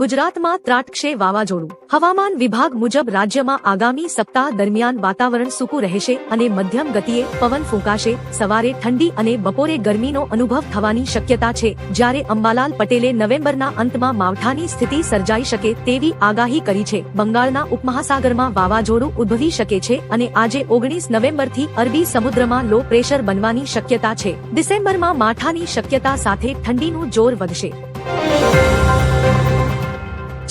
ગુજરાતમાં ત્રાટકશે વાવાઝોડું. હવામાન વિભાગ મુજબ રાજ્યમાં આગામી સપ્તાહ દરમિયાન વાતાવરણ સૂકું રહેશે અને મધ્યમ ગતિએ પવન ફૂંકાશે. સવારે ઠંડી અને બપોરે ગરમીનો અનુભવ થવાની શક્યતા છે. જ્યારે અંબાલાલ પટેલે નવેમ્બરના અંતમાં માવઠાની સ્થિતિ સર્જાઈ શકે તેવી આગાહી કરી છે. બંગાળના ઉપમહાસાગરમાં વાવાઝોડું ઉદ્ભવી શકે છે અને આજે ઓગણીસ નવેમ્બરથી અરબી સમુદ્રમાં લો પ્રેશર બનવાની શક્યતા છે. ડિસેમ્બરમાં માઠાની શક્યતા સાથે ઠંડીનું જોર વધશે.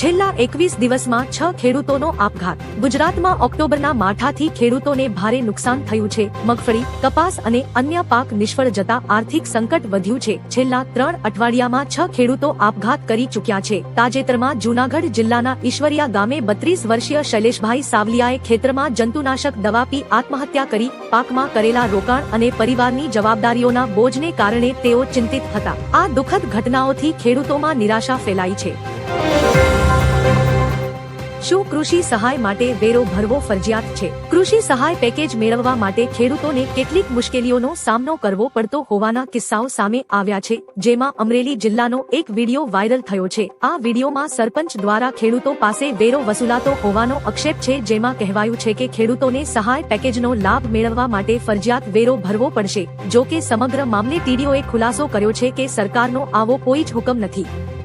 છેલ્લા એકવીસ દિવસમાં છ ખેડૂતોનો આપઘાત. ગુજરાતમાં ઓક્ટોબરના માઠાથી ખેડૂતોને ભારે નુકસાન થયું છે. મગફળી, કપાસ અને અન્ય પાક નિષ્ફળ જતા આર્થિક સંકટ વધ્યું છે. છેલ્લા ત્રણ અઠવાડિયામાં છ ખેડૂતો આપઘાત કરી ચૂક્યા છે. તાજેતરમાં જૂનાગઢ જિલ્લાના ઈશ્વરિયા ગામે બત્રીસ વર્ષીય શૈલેષભાઈ સાવલિયાએ ખેતરમાં જંતુનાશક દવા પી આત્મહત્યા કરી, પાકમાં કરેલા રોકાણ અને પરિવારની જવાબદારીઓના બોજને કારણે તેઓ ચિંતિત હતા. આ દુઃખદ ઘટનાઓથી ખેડૂતોમાં નિરાશા ફેલાઈ છે. શું કૃષિ સહાય માટે વેરો ભરવો ફરજિયાત છે? કૃષિ સહાય પેકેજ મેળવવા માટે ખેડૂતોને કેટલીક મુશ્કેલીઓનો સામનો કરવો પડતો હોવાના કિસ્સાઓ સામે આવ્યા છે, જેમાં અમરેલી જિલ્લાનો એક વીડિયો વાયરલ થયો છે. આ વિડીયોમાં સરપંચ દ્વારા ખેડૂતો પાસે વેરો વસૂલાતો હોવાનો આક્ષેપ છે, જેમાં કહેવાયું છે કે ખેડૂતોને સહાય પેકેજનો લાભ મેળવવા માટે ફરજિયાત વેરો ભરવો પડશે. જો કે સમગ્ર મામલે ટીડીઓએ ખુલાસો કર્યો છે કે સરકારનો આવો કોઈ જ હુકમ નથી.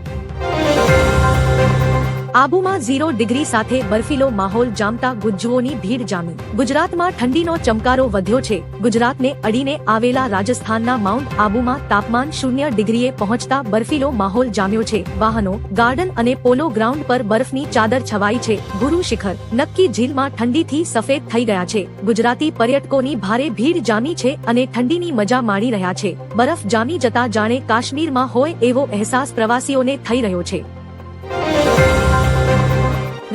આબુમાં ઝીરો ડિગ્રી સાથે બર્ફીલો માહોલ જામતા ગુજ્જુઓની ભીડ જામી. ગુજરાતમાં ઠંડીનો ચમકારો વધ્યો છે. ગુજરાતને અડીને આવેલા રાજસ્થાનના માઉન્ટ આબુમાં તાપમાન શૂન્ય ડિગ્રીએ પહોંચતા બર્ફીલો માહોલ જામ્યો છે. વાહનો, ગાર્ડન અને પોલો ગ્રાઉન્ડ પર બરફની ચાદર છવાઈ છે. ગુરુ શિખર, નક્કી ઝીલમાં ઠંડીથી સફેદ થઈ ગયા છે. ગુજરાતી પર્યટકોની ભારે ભીડ જામી છે અને ઠંડીની મજા માણી રહ્યા છે. બરફ જામી જતા જાણે કાશ્મીરમાં હોય એવો અહેસાસ પ્રવાસીઓને થઈ રહ્યો છે.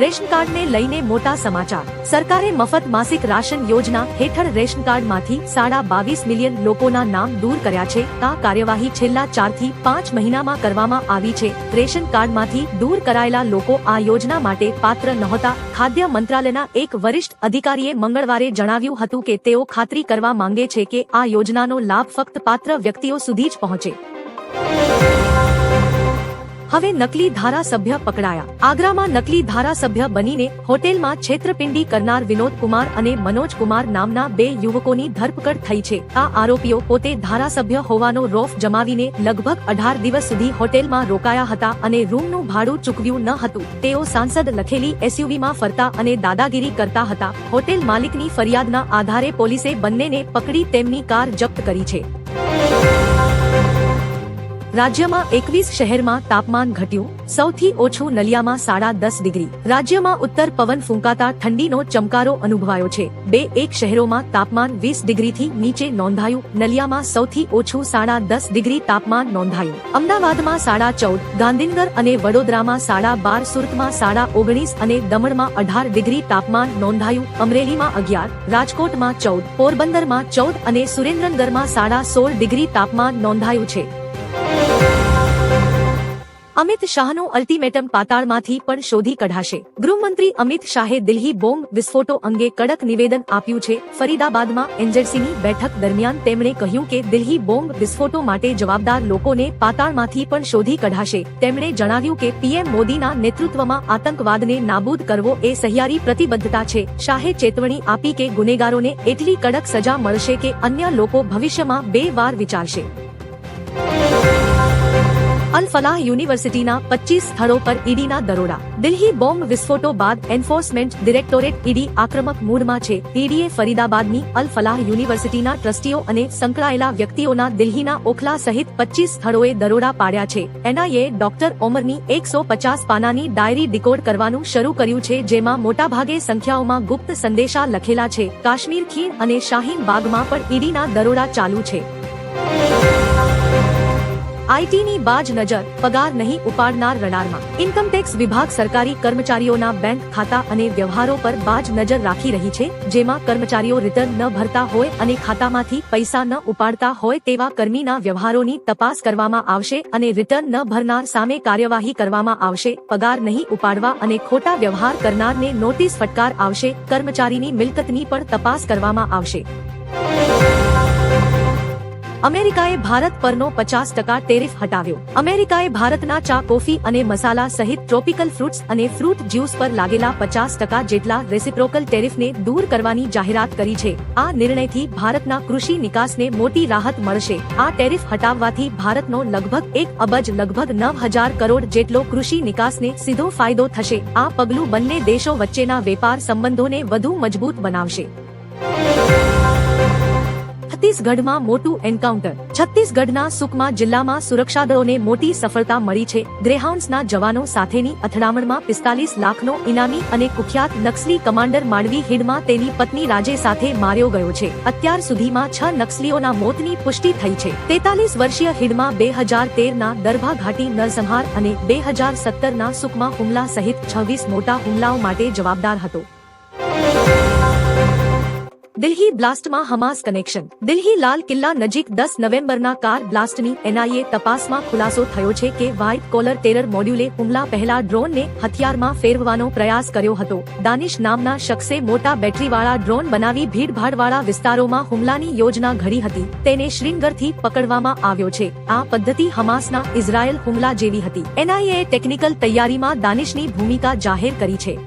રેશન કાર્ડને લઈને મોટા સમાચાર. સરકારે મફત માસિક રાશન યોજના હેઠળ રેશન કાર્ડમાંથી સાડા બાવીસ મિલિયન લોકોના નામ દૂર કર્યા છે. આ કાર્યવાહી છેલ્લા ચારથી પાંચ મહિનામાં કરવામાં આવી છે. રેશન કાર્ડમાંથી દૂર કરાયેલા લોકો આ યોજના માટે પાત્ર નહોતા. ખાદ્ય મંત્રાલયના એક વરિષ્ઠ અધિકારીએ મંગળવારે જણાવ્યું હતું કે તેઓ ખાતરી કરવા માંગે છે કે આ યોજનાનો લાભ ફક્ત પાત્ર વ્યક્તિઓ સુધી જ પહોંચે. હવે નકલી ધારાસભ્ય પકડાયા. આગ્રામાં નકલી ધારાસભ્ય બનીને હોટેલમાં છેતરપિંડી કરનાર વિનોદ કુમાર અને મનોજ કુમાર નામના બે યુવકોની ધરપકડ થઈ છે. આ આરોપીઓ પોતે ધારાસભ્ય હોવાનો રોફ જમાવીને લગભગ અઢાર દિવસ સુધી હોટેલમાં રોકાયા હતા અને રૂમનું ભાડું ચૂકવ્યું ન હતું. તેઓ સાંસદ લખેલી એસયુવીમાં ફરતા અને દાદાગીરી કરતા હતા. હોટેલ માલિકની ફરિયાદના આધારે પોલીસે બંનેને પકડી તેમની કાર જપ્ત કરી છે. રાજ્યમાં એકવીસ શહેરમાં તાપમાન ઘટ્યું. સૌથી ઓછું નલિયામાં સાડા દસ ડિગ્રી. રાજ્યમાં ઉત્તર પવન ફૂંકાતા ઠંડીનો ચમકારો અનુભવાયો છે. બે એક શહેરોમાં તાપમાન વીસ ડિગ્રીથી નીચે નોંધાયું. નલિયામાં સૌથી ઓછું સાડા દસ ડિગ્રી તાપમાન નોંધાયું. અમદાવાદમાં સાડા ચૌદ, ગાંધીનગર અને વડોદરામાં સાડા બાર, સુરતમાં સાડા ઓગણીસ અને દમણમાં અઢાર ડિગ્રી તાપમાન નોંધાયું. અમરેલીમાં અગિયાર, રાજકોટમાં ચૌદ, પોરબંદરમાં ચૌદ અને સુરેન્દ્રનગરમાં સાડા સોળ ડિગ્રી તાપમાન નોંધાયું છે. અમિત શાહનું અલ્ટિમેટમ પાતાળમાંથી પણ શોધી કઢાશે. ગૃહમંત્રી અમિત શાહે દિલ્હી બોમ્બ વિસ્ફોટો અંગે કડક નિવેદન આપ્યું છે. ફરીદાબાદમાં એનજેસીની બેઠક દરમિયાન તેમણે કહ્યું કે દિલ્હી બોમ્બ વિસ્ફોટો માટે જવાબદાર લોકોને પાતાળમાંથી પણ શોધી કઢાશે. તેમણે જણાવ્યું કે પીએમ મોદીના નેતૃત્વમાં આતંકવાદને નાબૂદ કરવો એ સહિયારી પ્રતિબદ્ધતા છે. શાહે ચેતવણી આપી કે ગુનેગારોને એટલી કડક સજા મળશે કે અન્ય લોકો ભવિષ્યમાં બે વાર વિચારશે. અલ ફલાહ યુનિવર્સિટીના પચીસ સ્થળો પર ઈડીના દરોડા. દિલ્હી બોમ્બ વિસ્ફોટો બાદ એન્ફોર્સમેન્ટ ડિરેક્ટોરેટ ઈડી આક્રમક મૂડમાં છે. ઈડીએ ફરીદાબાદની અલ ફલાહ યુનિવર્સિટીના ટ્રસ્ટીઓ અને સંકળાયેલા વ્યક્તિઓના દિલ્હીના ઓખલા સહિત પચીસ સ્થળોએ દરોડા પાડ્યા છે. એનઆઈએ ડોક્ટર ઓમરની એકસો પચાસ પાનાની ડાયરી ડિકોડ કરવાનું શરૂ કર્યું છે, જેમાં મોટાભાગે સંખ્યાઓમાં ગુપ્ત સંદેશા લખેલા છે. કાશ્મીર ખીણ અને શાહીન બાગમાં પણ ઈડીના દરોડા ચાલુ છે. આઈટીની બાજ નજર પગાર નહીં ઉપાડનાર રડારમાં. ઇન્કમટેક્સ વિભાગ સરકારી કર્મચારીઓના બેંક ખાતા અને વ્યવહારો પર બાજ નજર રાખી રહી છે, જેમાં કર્મચારીઓ રિટર્ન ન ભરતા હોય અને ખાતામાંથી પૈસા ન ઉપાડતા હોય તેવા કર્મીના વ્યવહારોની તપાસ કરવામાં આવશે અને રિટર્ન ન ભરનાર સામે કાર્યવાહી કરવામાં આવશે. પગાર નહીં ઉપાડવા અને ખોટા વ્યવહાર કરનારને નોટિસ ફટકાર આવશે. કર્મચારીની મિલકતની પણ તપાસ કરવામાં આવશે. અમેરિકાએ ભારત પરનો પચાસ ટકા ટેરિફ હટાવ્યો. અમેરિકાએ ભારતના ચા, કોફી અને મસાલા સહિત ટ્રોપિકલ ફ્રૂટ્સ અને ફ્રૂટ જ્યુસ પર લાગેલા પચાસ ટકા જેટલા રેસિપ્રોકલ ટેરિફને દૂર કરવાની જાહેરાત કરી છે. આ નિર્ણયથી ભારતના કૃષિ નિકાસને મોટી રાહત મળશે. આ ટેરિફ હટાવવાથી ભારતનો લગભગ એક અબજ લગભગ નવ હજાર કરોડ જેટલો કૃષિ નિકાસને સીધો ફાયદો થશે. આ પગલું બંને દેશો વચ્ચેના વેપાર સંબંધોને વધુ મજબૂત બનાવશે. છત્તીસગઢમાં મોટું એન્કાઉન્ટર. છત્તીસગઢના સુકમા જિલ્લામાં સુરક્ષાદળોને મોટી સફળતા મળી છે. ગ્રેહાઉન્ડ્સના જવાનો સાથેની અથડામણમાં પિસ્તાલીસ લાખનો ઇનામી અને કુખ્યાત નક્સલી કમાન્ડર માંડવી હિડમાં તેની પત્ની રાજે સાથે માર્યો ગયો છે. અત્યાર સુધીમાં છ નક્સલીઓના મોતની પુષ્ટિ થઈ છે. તેતાલીસ વર્ષીય હિડમાં બે હજાર તેરના દરભા ઘાટી નરસંહાર અને બે હજાર સત્તરના સુકમા હુમલા સહિત છવ્વીસ મોટા હુમલાઓ માટે જવાબદાર હતો. દિલ્હી બ્લાસ્ટમાં હમાસ કનેક્શન. દિલ્હી લાલ કિલ્લા નજીક દસ નવેમ્બરના કાર બ્લાસ્ટની એનઆઈએ તપાસમાં ખુલાસો થયો છે કે વ્હાઇટ કોલર ટેરર મોડ્યુલે હુમલા પહેલા ડ્રોનને હથિયારમાં ફેરવવાનો પ્રયાસ કર્યો હતો. દાનિશ નામના શખ્સે મોટા બેટરીવાળા ડ્રોન બનાવી ભીડભાડવાળા વિસ્તારોમાં હુમલાની યોજના ઘડી હતી. તેને શ્રીનગરથી પકડવામાં આવ્યો છે. આ પદ્ધતિ હમાસના ઇઝરાયેલ હુમલા જેવી હતી. એનઆઈએ ટેકનિકલ તૈયારીમાં દાનિશની ભૂમિકા જાહેર કરી છે.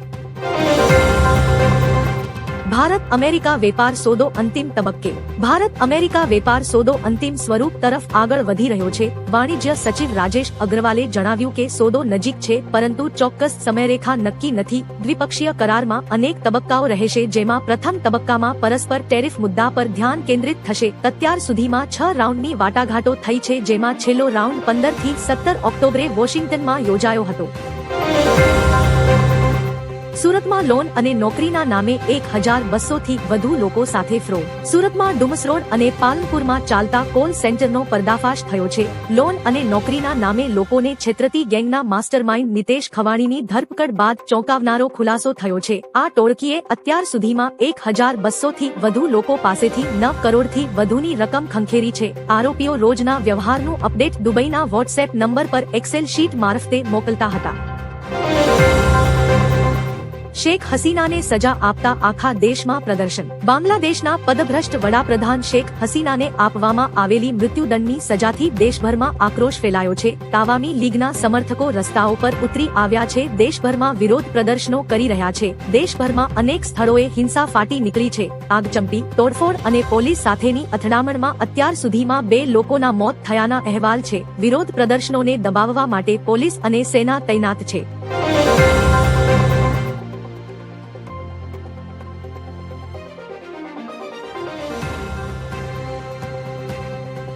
ભારત અમેરિકા વેપાર સોદો અંતિમ તબક્કે. ભારત અમેરિકા વેપાર સોદો અંતિમ સ્વરૂપ તરફ આગળ વધી રહ્યો છે. વાણિજ્ય સચિવ રાજેશ અગ્રવાલે જણાવ્યું કે સોદો નજીક છે, પરંતુ ચોક્કસ સમયરેખા નક્કી નથી. દ્વિપક્ષીય કરારમાં અનેક તબક્કાઓ રહેશે, જેમાં પ્રથમ તબક્કામાં પરસ્પર ટેરિફ મુદ્દા પર ધ્યાન કેન્દ્રિત થશે. અત્યાર સુધીમાં છ રાઉન્ડની વાટાઘાટો થઈ છે, જેમાં છેલ્લો રાઉન્ડ પંદરથી સત્તર ઓક્ટોબરે વોશિંગ્ટનમાં યોજાયો હતો. સુરતમાં લોન અને નોકરીના નામે એક હજાર બસો થી વધુ લોકો સાથે ફ્રોડ સુરતમાં ડુમસ રોડ અને પાલનપુરમાં ચાલતા કોલ સેન્ટરનો પર્દાફાશ થયો છે. લોન અને નોકરીના નામે લોકોને છેતરતી ગેંગના માસ્ટરમાઇન્ડ નિતેશ ખવાણીની ધરપકડ બાદ ચોંકાવનારો ખુલાસો થયો છે. આ ટોળકીએ અત્યાર સુધીમાં એક હજાર બસો થી વધુ લોકો પાસેથી નવ કરોડથી વધુની રકમ ખંખેરી છે. આરોપીઓ રોજના વ્યવહારનું અપડેટ દુબઈના વોટ્સએપ નંબર પર એક્સેલ શીટ મારફતે મોકલતા હતા. શેખ હસીનાને સજા આપતા આખા દેશમાં પ્રદર્શન. બાંગ્લાદેશના પદભ્રષ્ટ વડાપ્રધાન શેખ હસીનાને આપવામાં આવેલી મૃત્યુદંડની સજાથી દેશભરમાં આક્રોશ ફેલાયો છે. તાવામી લીગના સમર્થકો રસ્તાઓ પર ઉતરી આવ્યા છે. દેશભરમાં વિરોધ પ્રદર્શનો કરી રહ્યા છે. દેશભરમાં અનેક સ્થળોએ હિંસા ફાટી નીકળી છે. આગચંપી, તોડફોડ અને પોલીસ સાથેની અથડામણમાં અત્યાર સુધીમાં બે લોકોના મોત થયાના અહેવાલ છે. વિરોધ પ્રદર્શનોને દબાવવા માટે પોલીસ અને સેના તૈનાત છે.